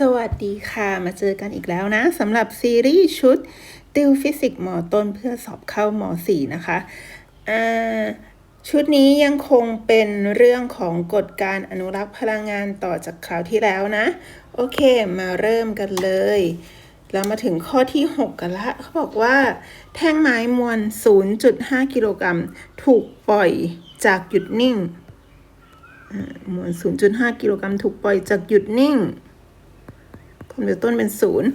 สวัสดีค่ะ มาเจอกันอีกแล้วนะสำหรับซีรีส์ชุด ติวฟิสิกส์มอต้นเพื่อสอบเข้ามสี่นะคะชุดนี้ยังคงเป็นเรื่องของกฎการอนุรักษ์พลังงานต่อจากคราวที่แล้วนะ โอเค มาเริ่มกันเลยเรามาถึงข้อที่ 6 กันละเขาบอกว่า แท่งไม้มวล 0.5 กิโลกรัมถูกปล่อยจากหยุดนิ่งมวล 0.5 กิโลกรัมถูกปล่อยจากหยุดนิ่ง ความเร็วต้นเป็นศูนย์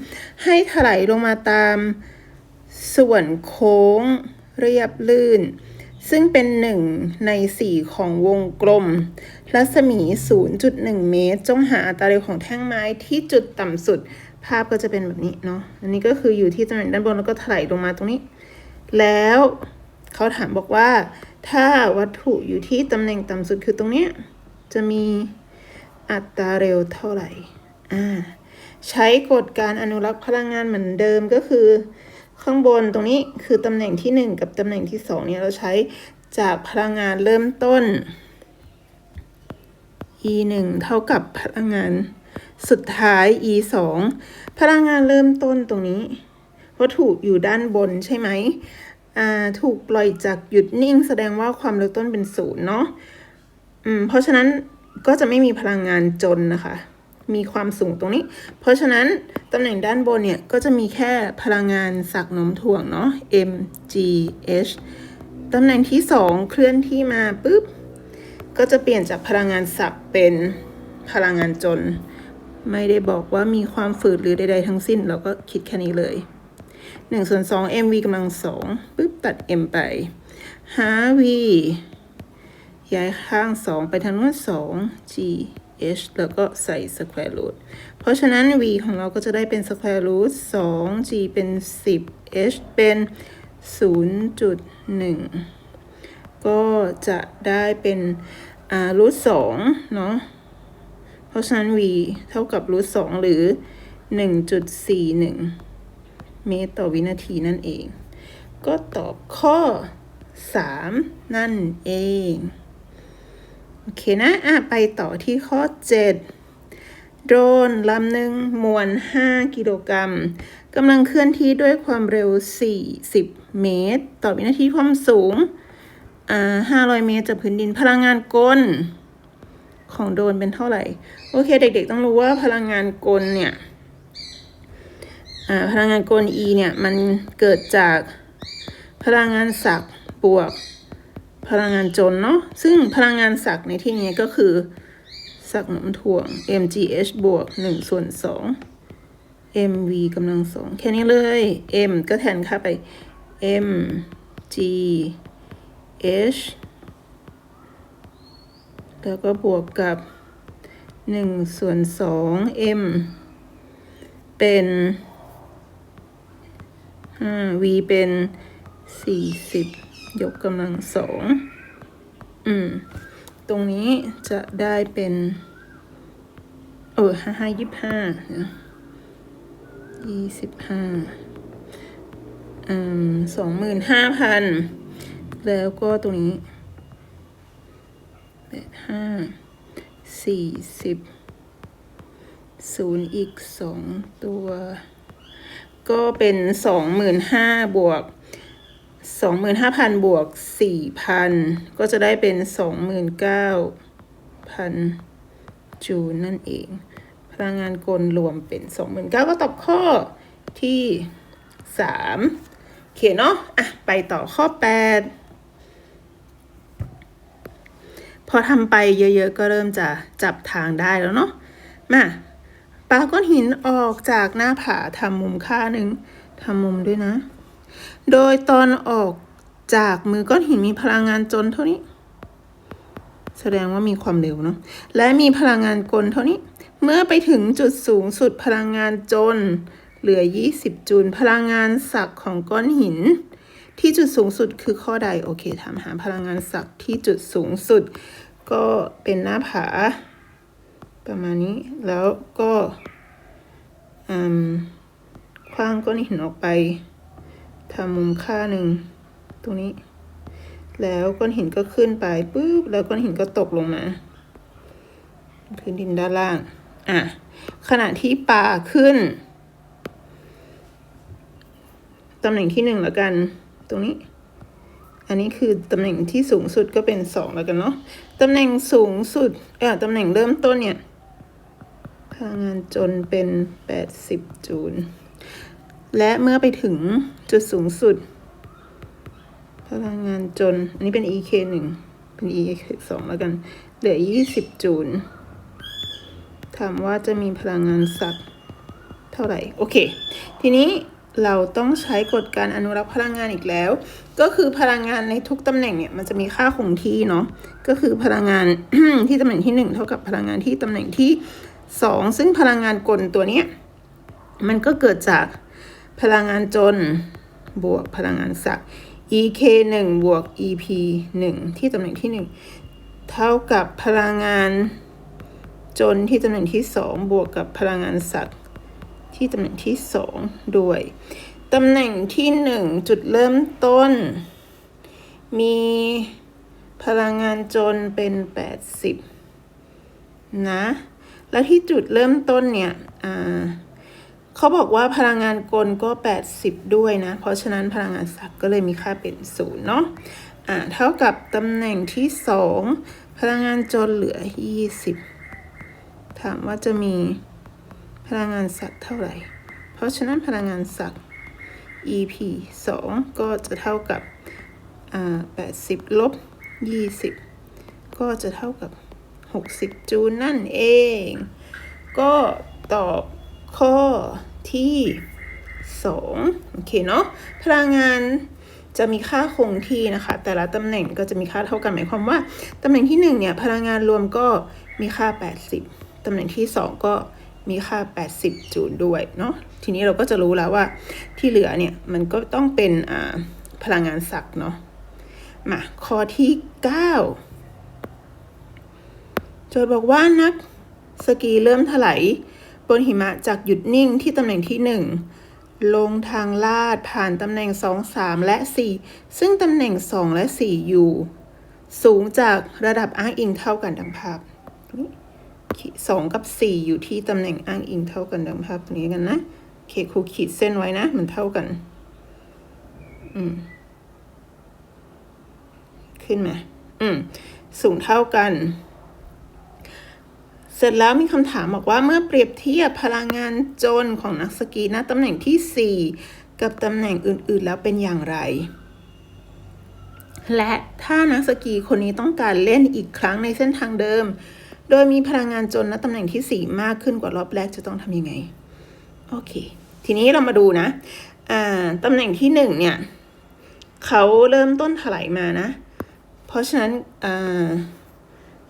ให้ถลายลงมาตามส่วนโค้งเรียบลื่น ซึ่งเป็นหนึ่งในสี่ของวงกลม รัศมี 0.1 เมตร จงหาอัตราเร็วของแท่งไม้ที่จุดต่ำสุด ภาพก็จะเป็นแบบนี้เนาะ อันนี้ก็คืออยู่ที่ตำแหน่งด้านบนแล้วก็ถลายลงมาตรงนี้ แล้วเขาถามบอกว่า ถ้าวัตถุอยู่ที่ตำแหน่งต่ำสุดคือตรงนี้ จะมีอัตราเร็วเท่าไหร่ อ่า ใช้กฎการอนุรักษ์พลังงานเหมือนเดิมก็คือ ข้างบนตรงนี้คือตำแหน่งที่ 1 กับตำแหน่งที่2เนี่ยเราใช้จากพลังงานเริ่มต้น e 1เท่ากับพลังงานสุดท้าย e 2พลังงานเริ่มต้นตรงนี้ วัตถุอยู่ด้านบนใช่ไหมถูกปล่อยจากหยุดนิ่ง แสดงว่าความเร็วต้นเป็นศูนย์เนาะเพราะฉะนั้นก็จะไม่มีพลังงานจนนะคะ มีความสูงตรงนี้ เพราะฉะนั้นตำแหน่งด้านบนเนี่ยก็จะมีแค่พลังงานสักน้มถ่วงเนาะ m g h ตำแหน่งที่ 2 เคลื่อนที่มาปุ๊บ ก็จะเปลี่ยนจากพลังงานสักเป็นพลังงานจน ไม่ได้บอกว่ามีความฝืดหรือใดๆทั้งสิ้น เราก็คิดแค่นี้เลย1ส่วน2 mv กำลัง2ปุ๊บตัด m ไปหา v ย้ายข้าง 2 ไปทางโน้น2 g h แล้วก็ใส่ square root เพราะฉะนั้น v ของเราก็จะได้เป็น square root 2 g เป็น 10 h เป็น 0.1 ก็จะได้เป็นอ่า root 2เนาะ เพราะฉะนั้น v เท่ากับ root 2หรือ 1.41 เมตรต่อวินาทีนั่นเอง ก็ตอบข้อ 3 นั่นเอง โอเคนะอะไปต่อที่ข้อ 7 โดรนลำหนึ่งมวล 5 กิโลกรัมกำลังเคลื่อนที่ด้วยความเร็ว 40 เมตร ต่อวินาทีความสูงอ่า500 เมตรจากพื้นดินพลังงานกลของโดรนเป็นเท่าไหร่ โอเค เด็ก ๆ ต้องรู้ว่าพลังงานกลเนี่ยพลังงานกล E เนี่ย มันเกิดจากพลังงานศักย์บวก พลังงานจนเนาะซึ่งพลังงานศักย์ในที่นี้ก็คือศักย์หนุนถ่วง mgh บวก1ส่วน2 mv กำลังสองแค่นี้เลย m ก็แทนค่าไป m g h แล้วก็บวกกับ1ส่วน2 m เป็น v เป็น 40 ยกกำลังสองอืม ตรงนี้จะได้เป็น เออห้าห้ายี่ห้ายี่สิบห้าอืมสองหมื่นห้าพันแล้วก็ตรงนี้แปดห้าสี่สิบศูนย์อีกสองตัว ก็เป็นสองหมื่นห้าบวก สองหมื่นห้าพันบวกสี่พันก็จะได้เป็นสองหมื่นเก้าพันจูลนั่นเอง พลังงานกลรวมเป็นสองหมื่นเก้าก็ตอบข้อที่สามโอเคเนาะอะ ไปต่อข้อแปดพอทำไปเยอะๆ ก็เริ่มจะจับทางได้แล้วเนาะ มาปาก้อนหินออกจากหน้าผาทำมุมค่าหนึ่งทำมุมด้วยนะ โดยตอนออกจากมือก้อนหินมีพลังงานจนเท่านี้ แสดงว่ามีความเร็วเนาะและมีพลังงานกลเท่านี้ เมื่อไปถึงจุดสูงสุดพลังงานจน เหลือ 20 จูลพลังงานศักของก้อนหิน ที่จุดสูงสุดคือข้อใดโอเคถามหาพลังงานศักที่จุดสูงสุด ก็เป็นหน้าผา ประมาณนี้แล้วก็คว้างก้อนหินออกไป ทำมุมค่าหนึ่งตรงนี้ แล้วก้อนหินก็ขึ้นไปปุ๊บแล้วก้อนหินก็ตกลงมาพื้นดินด้านล่างอะขณะที่ปลาขึ้นตำแหน่งที่หนึ่งแล้วกัน ตรงนี้ อันนี้คือตำแหน่งที่สูงสุดก็เป็นสองแล้วกันเนาะตำแหน่งสูงสุดเออตำแหน่งเริ่มต้นเนี่ยพลังงานจนเป็นแปดสิบจูล และเมื่อไปถึงจุดสูงสุด พลังงานจน อันนี้เป็น EK หนึ่งเป็น EK สองแล้วกัน เหลือยี่สิบจูลถามว่าจะมีพลังงานสักเท่าไหร่ โอเค ทีนี้เราต้องใช้กฎการอนุรักษ์พลังงานอีกแล้ว ก็คือพลังงานในทุกตำแหน่งเนี่ยมันจะมีค่าคงที่เนาะ ก็คือพลังงานที่ตำแหน่งที่หนึ่งเท่ากับพลังงานที่ตำแหน่งที่สองซึ่งพลังงานกลตัวเนี้ยมันก็เกิดจาก พลังงานจน บวกพลังงานศัก EK 1บวก EP 1ที่ตำแหน่งที่หนึ่งเท่ากับพลังงานจนที่ตำแหน่งที่สองบวกกับพลังงานศักดิ์ที่ตำแหน่งที่สองด้วย ตำแหน่งที่หนึ่งจุดเริ่มต้น มีพลังงานจนเป็นแปดสิบนะ แล้วที่จุดเริ่มต้นเนี่ย อ่า เขาบอกว่าพลังงานกลก็ 80 ด้วยนะ เพราะฉะนั้นพลังงานศักย์ก็เลยมีค่าเป็นศูนย์เนาะอ่าเท่ากับตำแหน่งที่สองพลังงานจนเหลือ 20 ถามว่าจะมีพลังงานศักย์เท่าไหร่ เพราะฉะนั้นพลังงานศักย์ EP 2 ก็จะเท่ากับอ่า80 ลบ 20 ก็จะเท่ากับ 60 จูลนั่นเอง ก็ตอบ ข้อที่2โอเคเนาะพลังงานจะมีค่าคงที่นะคะ แต่ละตำแหน่งก็จะมีค่าเท่ากันหมายความว่าตำแหน่งที่ 1 เนี่ย พลังงานรวมก็มีค่า 80ตำแหน่งที่ 2 ก็มีค่า 80 จูลด้วยเนาะทีนี้เราก็จะรู้แล้วว่าที่เหลือเนี่ย มันก็ต้องเป็นอ่าพลังงานศักเนาะมาข้อที่ 9 โจทย์บอกว่านักสกีเริ่มถลาย บนหิมะจากหยุดนิ่งที่ตำแหน่งที่ 1 ลงทางลาดผ่านตำแหน่ง 2 3 และ 4 ซึ่งตำแหน่ง 2 และ 4 อยู่ สูงจากระดับอ้างอิงเท่ากันดังภาพสองกับ 4 อยู่ที่ตำแหน่งอ้างอิงเท่ากันดังภาพนี้กันนะโอเคครูขีดเส้นไว้นะ มันเท่ากัน อืม ขึ้นไหมอืม สูงเท่ากัน เสร็จแล้วมีคำถามบอกว่าเมื่อเปรียบเทียบพลังงานจนของนักสกีณตำแหน่งที่ 4 กับตำแหน่งอื่นๆ แล้วเป็นอย่างไร และถ้านักสกีคนนี้ต้องการเล่นอีกครั้งในเส้นทางเดิม โดยมีพลังงานจนณตำแหน่งที่ 4 มากขึ้นกว่ารอบแรกจะต้องทำยังไง โอเค ทีนี้เรามาดูนะตำแหน่งที่ 1 เนี่ยเขาเริ่มต้นถลายมานะ เพราะฉะนั้น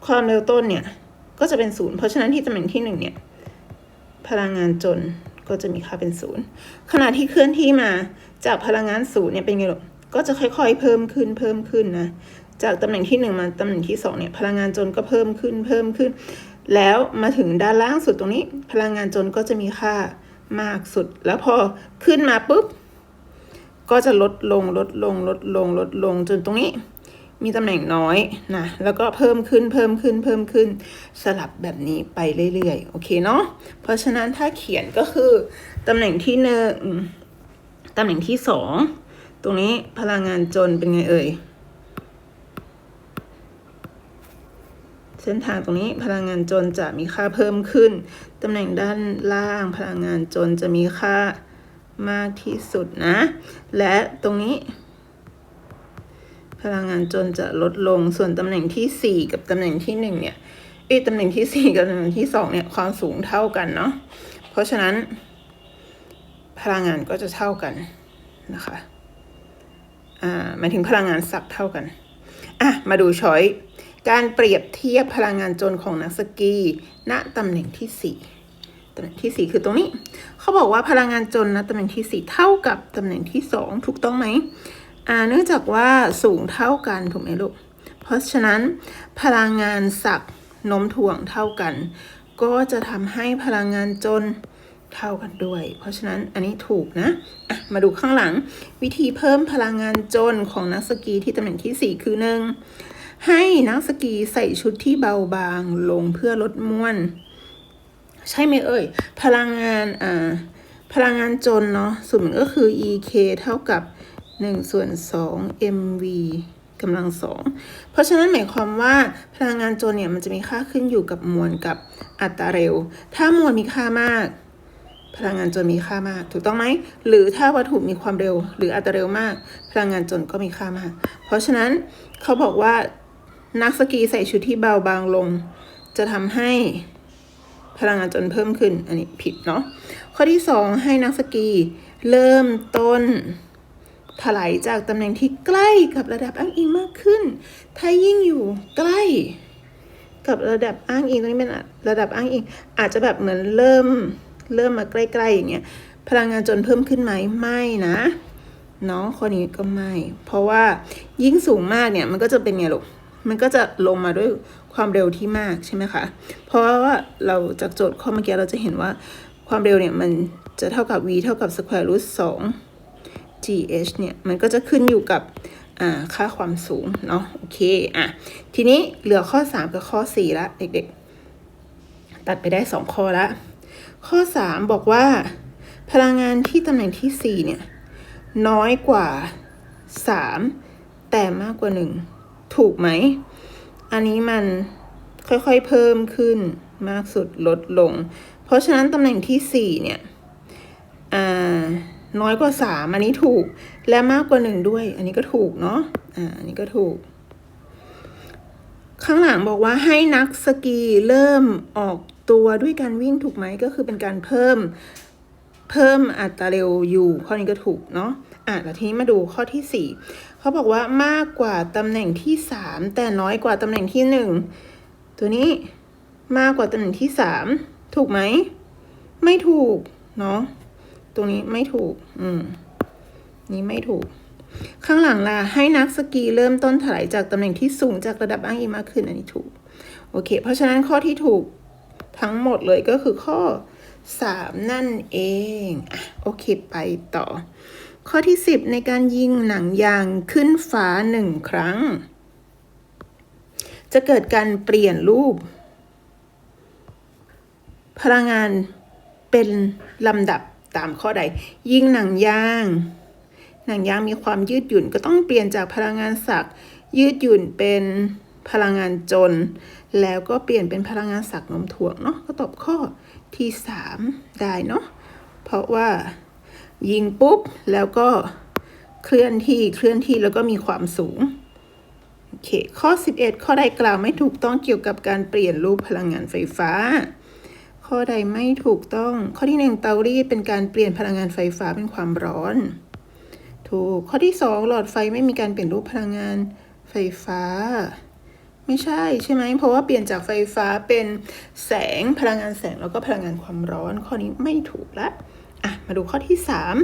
ความเร็วต้นเนี่ย ก็จะเป็นศูนย์เพราะฉะนั้นที่ตำแหน่งที่หนึ่งเนี่ยพลังงานจนก็จะมีค่าเป็นศูนย์ขณะที่เคลื่อนที่มาจากพลังงานศูนย์เนี่ยเป็นไงลูกก็จะค่อย ๆ เพิ่มขึ้นเพิ่มขึ้นนะจากตำแหน่งที่หนึ่งมาตำแหน่งที่สองเนี่ยพลังงานจนก็เพิ่มขึ้นเพิ่มขึ้น แล้วมาถึงด้านล่างสุดตรงนี้ พลังงานจนก็จะมีค่ามากสุด แล้วพอขึ้นมาปุ๊บก็จะลดลงลดลงลดลงลดลงจนตรงนี้ มีตำแหน่งน้อยนะแล้วก็เพิ่มขึ้นเพิ่มขึ้นเพิ่มขึ้นสลับแบบนี้ไปเรื่อยๆ โอเคเนาะเพราะฉะนั้นถ้าเขียนก็คือตำแหน่งที่หนึ่งตำแหน่งที่สองตรงนี้พลังงานจนเป็นไงเอ่ยเส้นทางตรงนี้พลังงานจนจะมีค่าเพิ่มขึ้น ตำแหน่งด้านล่างพลังงานจนจะมีค่ามากที่สุดนะ และตรงนี้ พลังงานจนจะลดลงส่วนตำแหน่งที่ 4 กับตำแหน่งที่ 1 เนี่ยเอ้ตำแหน่งที่ 4 กับตำแหน่งที่ 2 เนี่ยความสูงเท่ากันเนาะเพราะฉะนั้น พลังงานก็จะเท่ากันนะคะอ่าหมายถึงพลังงานศักย์เท่ากันอะมาดูช้อยการเปรียบเทียบพลังงานจนของนักสกีณตำแหน่งที่4ตำแหน่งที่ 4 คือตรงนี้ เขาบอกว่าพลังงานจนณตำแหน่งที่ 4 เท่ากับตำแหน่งที่ 2 ถูกต้องไหม เนื่องจากว่าสูงเท่ากันถูกไหมลูก เพราะฉะนั้นพลังงานศักโน้มถ่วงเท่ากัน ก็จะทำให้พลังงานจนเท่ากันด้วย เพราะฉะนั้นอันนี้ถูกนะะมาดูข้างหลัง วิธีเพิ่มพลังงานจนของนักสกีที่ตำแหน่งที่ 4 คือหนึ่งให้นักสกีใส่ชุดที่เบาบางลงเพื่อลดม้วนใช่ไหมเอ่ย พลังงานอ่าพลังงานจนเนาะสูตรมันก็คือ EK เท่ากับ 1 ส่วน 2 MV กำลังสอง เพราะฉะนั้นหมายความว่าพลังงานจนเนี่ยมันจะมีค่าขึ้นอยู่กับมวลกับอัตราเร็ว ถ้ามวลมีค่ามาก พลังงานจนมีค่ามาก ถูกต้องไหม หรือถ้าวัตถุมีความเร็ว หรืออัตราเร็วมาก พลังงานจนก็มีค่ามาก เพราะฉะนั้นเขาบอกว่านักสกีใส่ชุดที่เบาบางลง จะทำให้พลังงานจนเพิ่มขึ้น อันนี้ผิดเนาะ ข้อที่สองให้นักสกีเริ่มต้น ถลายจากตำแหน่งที่ใกล้กับระดับอ้างอิงมากขึ้น ถ้ายิ่งอยู่ใกล้ กับระดับอ้างอิงตรงนี้เป็นระดับอ้างอิง อาจจะแบบเหมือนเริ่มเริ่มมาใกล้ๆอย่างเงี้ยพลังงานจนเพิ่มขึ้นไหมไม่นะเนาะข้อนี้ก็ไม่ เพราะว่ายิ่งสูงมากเนี่ยมันก็จะเป็นไงลูกมันก็จะลงมาด้วยความเร็วที่มากใช่ไหมคะ เพราะว่าเราจากโจทย์ข้อเมื่อกี้เราจะเห็นว่าความเร็วเนี่ยมันจะเท่ากับ v เท่ากับ square root 2 gh เนี่ย มันก็จะขึ้นอยู่กับค่าความสูง เนาะโอเค อะ ทีนี้เหลือข้อ 3 กับข้อ 4 ละ เด็กๆ ตัดไปได้ 2 ข้อละ ข้อ 3 บอกว่า พลังงานที่ตำแหน่งที่ 4 เนี่ย น้อยกว่า 3 แต่มากกว่า 1 ถูกไหม อันนี้มันค่อยๆเพิ่มขึ้นมากสุดลดลง เพราะฉะนั้นตำแหน่งที่ 4 เนี่ย อ่า น้อยกว่า3อันนี้ถูก และมากกว่า1ด้วย อันนี้ก็ถูกเนาะอ่าอันนี้ก็ถูก ข้างหลังบอกว่าให้นักสกีเริ่มออกตัวด้วยการวิ่งถูกไหมก็คือเป็นการเพิ่มเพิ่มอัตราเร็วอยู่ข้อนี้ก็ถูกเนาะอะแล้วทีนี้มาดูข้อที่4เขาบอกว่ามากกว่าตำแหน่งที่3แต่น้อยกว่าตำแหน่งที่1ตัวนี้มากกว่าตำแหน่งที่3ถูกไหม ไม่ถูกเนาะ ตรงนี้ไม่ถูก อืม นี้ไม่ถูก ข้างหลังล่ะ ให้นักสกีเริ่มต้นถลายจากตำแหน่งที่สูงจากระดับอ้างอิงมากขึ้นอันนี้ถูก โอเค เพราะฉะนั้นข้อที่ถูกทั้งหมดเลยก็คือข้อ 3 นั่นเองอะโอเค ไปต่อ ข้อที่ 10 ในการยิงหนังยางขึ้นฟ้าหนึ่งครั้ง จะเกิดการเปลี่ยนรูป พลังงานเป็นลำดับ ตามข้อใด ยิงหนังยาง หนังยางมีความยืดหยุ่นก็ต้องเปลี่ยนจากพลังงานศักยืดหยุ่นเป็นพลังงานจน แล้วก็เปลี่ยนเป็นพลังงานศักนมถ่วงเนาะก็ตอบข้อที่สามได้เนาะเพราะว่ายิงปุ๊บแล้วก็เคลื่อนที่เคลื่อนที่แล้วก็มีความสูงโอเคข้อ 11 ข้อใดกล่าวไม่ถูกต้องเกี่ยวกับการเปลี่ยนรูปพลังงานไฟฟ้า ข้อใดไม่ถูกต้อง ข้อที่หนึ่งเตารีดเป็นการเปลี่ยนพลังงานไฟฟ้าเป็นความร้อน ถูก ข้อที่สองหลอดไฟไม่มีการเปลี่ยนรูปพลังงานไฟฟ้า ไม่ใช่ใช่ไหม เพราะว่าเปลี่ยนจากไฟฟ้าเป็นแสงพลังงานแสงแล้วก็พลังงานความร้อน ข้อนี้ไม่ถูกละอะ มาดูข้อที่สาม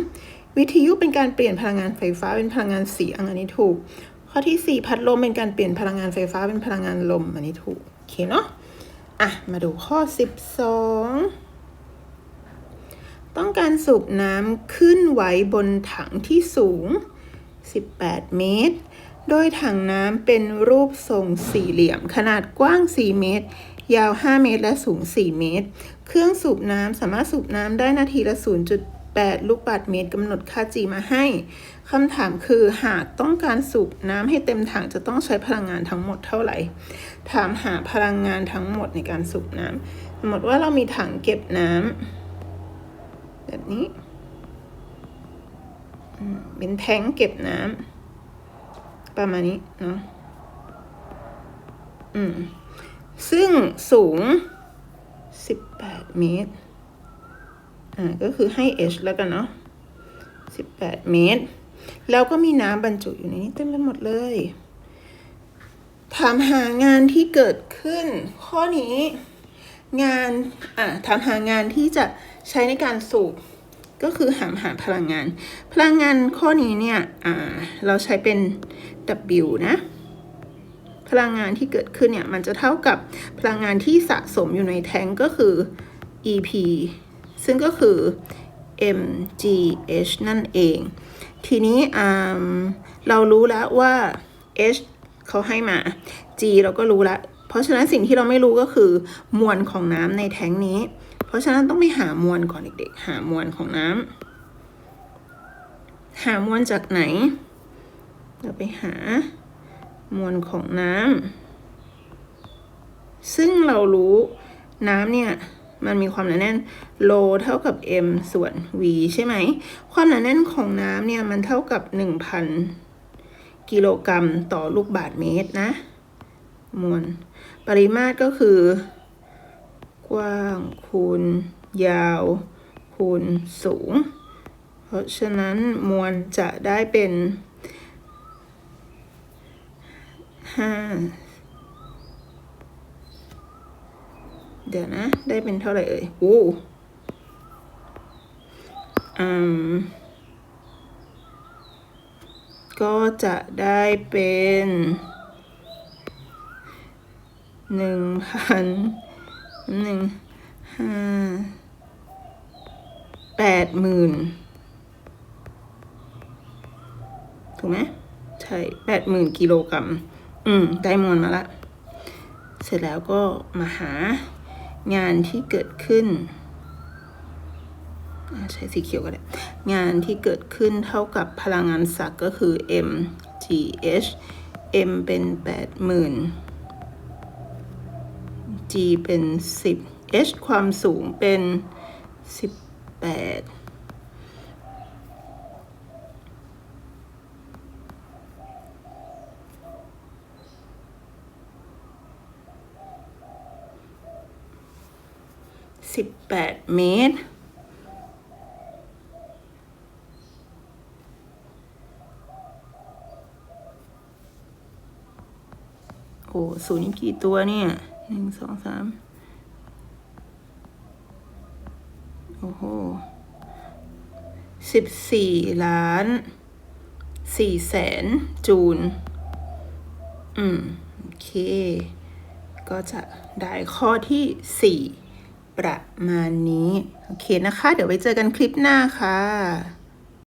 วิทยุเป็นการเปลี่ยนพลังงานไฟฟ้าเป็นพลังงานเสียงอันนี้ถูก ข้อที่สี่พัดลมเป็นการเปลี่ยนพลังงานไฟฟ้าเป็นพลังงานลมอันนี้ถูก โอเคเนาะ อะ มาดูข้อสิบสองต้องการสูบน้ำขึ้นไว้บนถังที่สูง 18 เมตร โดยถังน้ำเป็นรูปทรงสี่เหลี่ยม ขนาดกว้าง 4 เมตร ยาว 5 เมตร และสูง 4 เมตร เครื่องสูบน้ำสามารถสูบน้ำได้นาทีละ 0.8 ลูกบาศก์เมตรกำหนดค่า G มาให้คำถามคือหากต้องการสูบน้ำให้เต็มถังจะต้องใช้พลังงานทั้งหมดเท่าไหร่ ถามหาพลังงานทั้งหมดในการสูบน้ำสมมติว่าเรามีถังเก็บน้ำแบบนี้เป็นแท้งเก็บน้ำประมาณนี้เนาะอืมซึ่งสูง 18 เมตร อ่า ก็คือให้ h แล้วกันเนาะ 18 เมตร แล้วก็มีน้ำบรรจุอยู่ในนี้เต็มไปหมดเลย ถามหางานที่เกิดขึ้น ข้อนี้งานอ่าถามหางานที่จะใช้ในการสูบก็คือหามหาพลังงาน พลังงานข้อนี้เนี่ยอ่าเราใช้เป็น W นะพลังงานที่เกิดขึ้นเนี่ยมันจะเท่ากับพลังงานที่สะสมอยู่ในแทงก็คือ EP ซึ่งก็คือ mgh นั่นเอง ทีนี้อ่าเรารู้แล้วว่า h เขาให้มา g เราก็รู้ล้วเพราะฉะนั้นสิ่งที่เราไม่รู้ก็คือ มวลของน้ำในแทงนี้ เพราะฉะนั้นต้องไปหามวลก่อนเด็กๆ หามวลของน้ำหามวลจากไหน เราไปหามวลของน้ำซึ่งเรารู้น้ำเนี่ยมันมีความหนาแน่นโลเท่ากับ m ส่วน v ใช่ไหม ความหนาแน่นของน้ำเนี่ยมันเท่ากับ 1,000 กิโลกรัมต่อลูกบาศก์เมตรนะมวลปริมาตรก็คือ กว้างคูณ ยาว คูณสูง เพราะฉะนั้นมวลจะได้เป็นห้าเดี๋ยวนะ ได้เป็นเท่าไหร่เอ่ยอู้อืม ก็จะได้เป็นหนึ่งพันหนึ่งห้าแปดหมื่นถูกไหมใช่แปดหมื่นกิโลกรัมอืม ได้มวลมาละ เสร็จแล้วก็มาหางานที่เกิดขึ้น ใช้สีเขียวก็ได้ งานที่เกิดขึ้นเท่ากับพลังงานศักย์ก็คือ m g h m เป็นแปดหมื่น g เป็น 10 h ความสูงเป็น 18 18เมตร อ้ศูนย์นี่กี่ตัวเนี่ยหนึ่งสองสามโอ้โหสิบสี่ล้านสี่แสนจูลอืม โอเค ก็จะได้ข้อที่สี่ประมาณนี้ โอเคนะคะ เดี๋ยวไว้เจอกันคลิปหน้าค่ะ